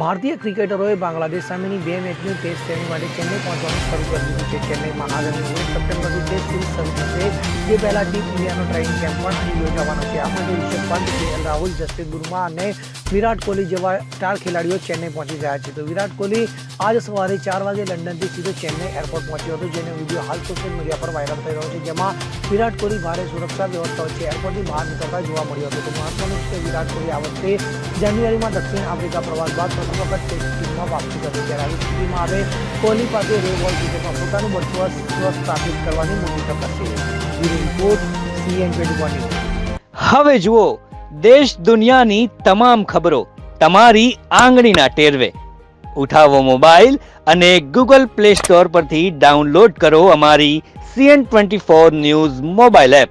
ભારતીય ક્રિકેટરોએ બાંગ્લાદેશ સામેની બે મેચની ટેસ્ટ શ્રેણી માટે ચેન્નઈ પહોંચવાનું શરૂ કરી દીધું છે. ચેન્નઈમાં આગામી ઓગણીસ સપ્ટેમ્બરથી ટેસ્ટ સિરીઝ શરૂ થશે, જે પહેલા ટીમ ઇન્ડિયાનો ટ્રેનિંગ કેમ્પ પણ અહીં યોજાવાનો છે. આ માટે ઋષભ પંત, કેએલ રાહુલ, જસપ્રીત બુમરાહ અને વિરાટ કોહલી જેવા સ્ટાર ખેલાડીઓ ચેન્નઈ પહોંચી ગયા છે, તો વિરાટ કોહલી આજ સવારે ચાર વાગે લંડનથી સીધો ચેન્નઈ એરપોર્ટ પહોંચ્યો હતો, જેનો વીડિયો હાલ સોશિયલ મીડિયા પર વાયરલ થઈ રહ્યો છે, જેમાં વિરાટ કોહલી ભારે સુરક્ષા વ્યવસ્થા વચ્ચે એરપોર્ટથી બહાર નીકળતા જોવા મળ્યો હતો. તો મહત્વનું છે કે વિરાટ કોહલી આ વખતે જાન્યુઆરીમાં દક્ષિણ આફ્રિકા પ્રવાસ બાદ પ્રથમ વખત વાપસી કરી ત્યારે આવી સ્થિતિમાં હવે કોહલી પાસે રે બોલ ક્રિકેટમાં પોતાનું વર્ચસ્વ સ્થાપિત કરવાની મોટી તક હશે હવે જુઓ, દેશ દુનિયાની તમામ ખબરો તમારી આંગળીના ટેરવે. ઉઠાવો મોબાઈલ અને ગૂગલ પ્લે સ્ટોર પરથી ડાઉનલોડ કરો અમારી CN twenty four news mobile app.